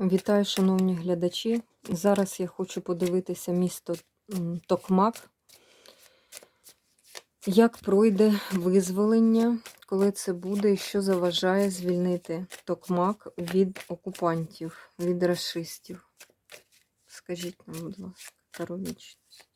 Вітаю, шановні глядачі. Зараз я хочу подивитися місто Токмак. Як пройде визволення, коли це буде і що заважає звільнити Токмак від окупантів, від расистів? Скажіть нам, будь ласка, каровічність.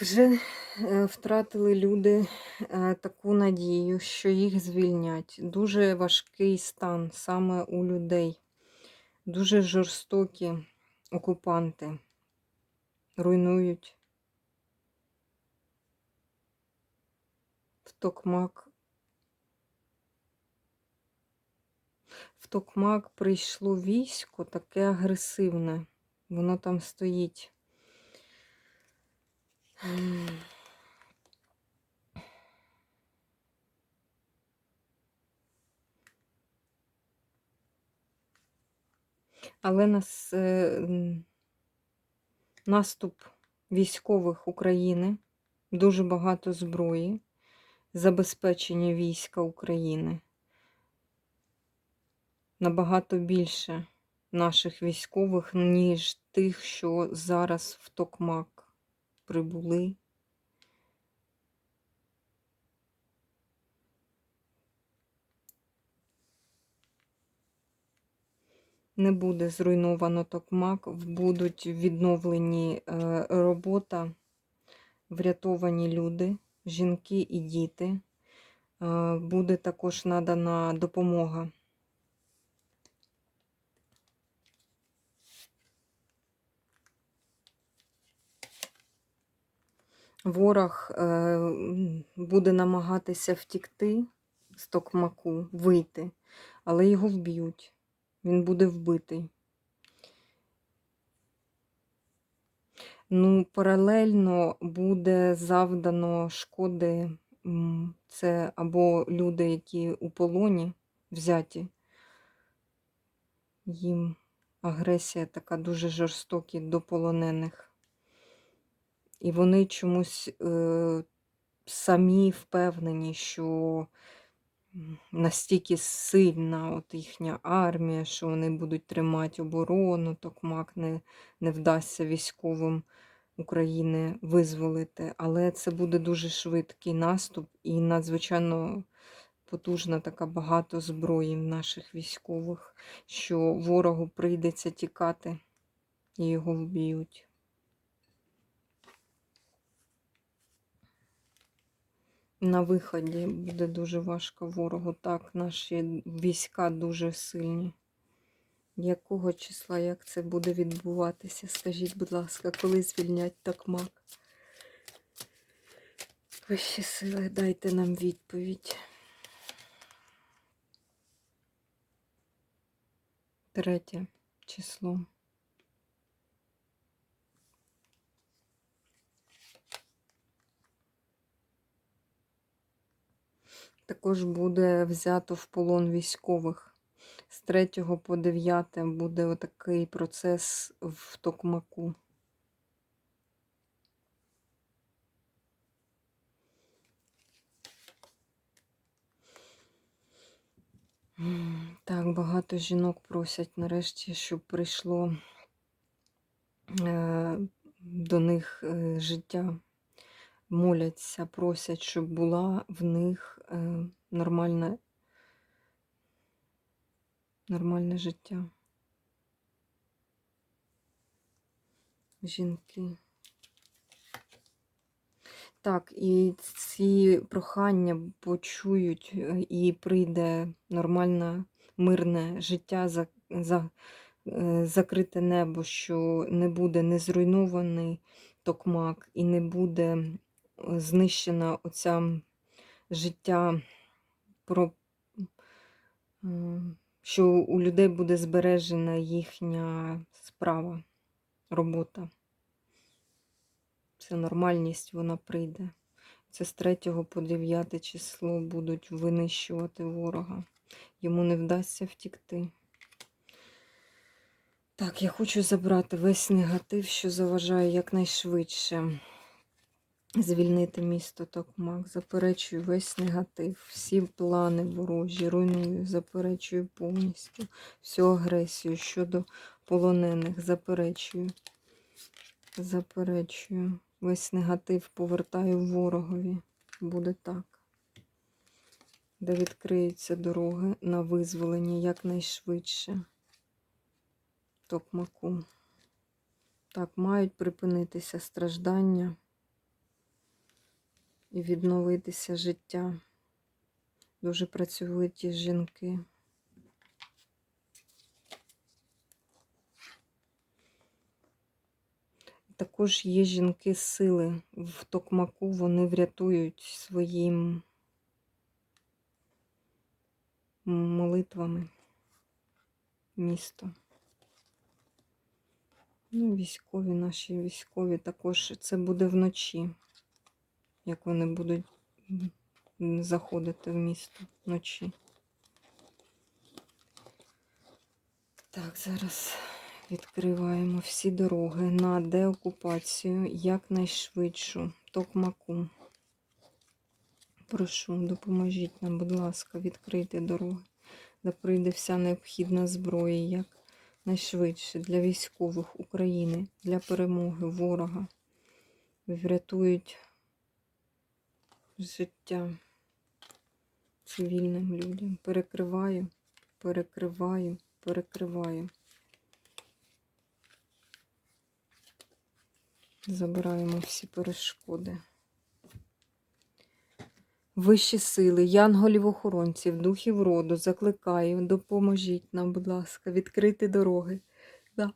Вже е, втратили люди е, таку надію, що їх звільнять. Дуже важкий стан саме у людей. Дуже жорстокі окупанти руйнують в Токмак. В Токмак прийшло військо таке агресивне. Воно там стоїть. Але нас, е, наступ військових України, дуже багато зброї, забезпечення війська України. Набагато більше наших військових, ніж тих, що зараз в Токмак прибули. Не буде зруйновано Токмак, будуть відновлені е, робота, врятовані люди, жінки і діти. Е, Буде також надана допомога. Ворог е, буде намагатися втікти з Токмаку, вийти, але його вб'ють. Він буде вбитий. Ну, паралельно буде завдано шкоди. Це або люди, які у полоні взяті. Їм агресія така дуже жорстокі до полонених. І вони чомусь е, самі впевнені, що настільки сильна от їхня армія, що вони будуть тримати оборону, Токмак не, не вдасться військовим України визволити. Але це буде дуже швидкий наступ і надзвичайно потужна така багато зброї в наших військових, що ворогу прийдеться тікати і його вб'ють. На виході буде дуже важко ворогу. Так, наші війська дуже сильні. Якого числа, як це буде відбуватися? Скажіть, будь ласка, коли звільнять Токмак? Вищі сили, дайте нам відповідь. Третє число. Також буде взято в полон військових. З 3 по 9 буде отакий процес в Токмаку. Так, багато жінок просять нарешті, щоб прийшло е, до них е, життя. Моляться, просять, щоб була в них е, нормальна, нормальне життя. Жінки. Так, і ці прохання почують, е, і прийде нормальне, мирне життя, за, за, е, закрите небо, що не буде не зруйнований токмак і не буде знищена оця життя, про, е, що у людей буде збережена їхня справа, робота. Це нормальність, вона прийде. Це з 3 по 9 число будуть винищувати ворога. Йому не вдасться втікти. Так, я хочу забрати весь негатив, що заважає якнайшвидше звільнити місто Токмак. Заперечую весь негатив, всі плани ворожі, руйную, заперечую повністю всю агресію щодо полонених. Заперечую. Заперечую. Весь негатив повертаю ворогові. Буде так. Де відкриються дороги на визволення якнайшвидше. Токмаку. Так, мають припинитися страждання і відновитися життя. Дуже працьовиті жінки. Також є жінки сили в токмаку, вони врятують своїм молитвами місто. Ну, військові, наші військові також це буде вночі, як вони будуть заходити в місто вночі. Так, зараз відкриваємо всі дороги на деокупацію якнайшвидшу. Токмаку. Прошу, допоможіть нам, будь ласка, відкрити дороги, де прийде вся необхідна зброя, як найшвидше для військових України, для перемоги ворога. Врятують життя цивільним людям. Перекриваю, перекриваю, перекриваю. Забираємо всі перешкоди. Вищі сили, янголів-охоронців, духів роду, закликаю, допоможіть нам, будь ласка, відкрити дороги. Да.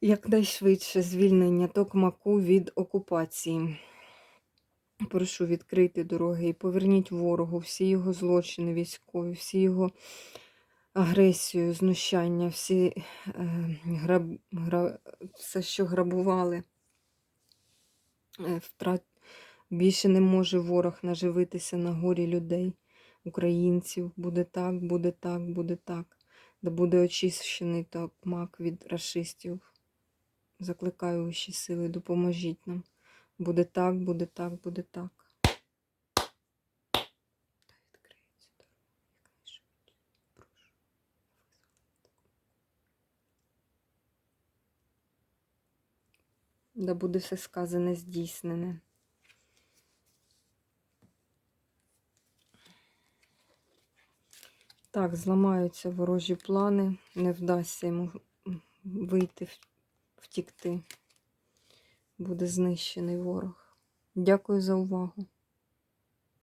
Якнайшвидше звільнення Токмаку від окупації. Прошу відкрити дороги і поверніть ворогу всі його злочини військові, всі його агресію, знущання, всі е, граб, гра, все, що грабували. Е, втрат, Більше не може ворог наживитися на горі людей, українців. Буде так, буде так, буде так. Да буде очищений токмак від расистів. Закликаю вищі сили, допоможіть нам. Буде так, буде так, буде так. Та відкриється дорога, якнайшвидше. Прошу. Да буде все сказане здійснене. Так, зламаються ворожі плани, не вдасться йому вийти, втікти. Буде знищений ворог. Дякую за увагу.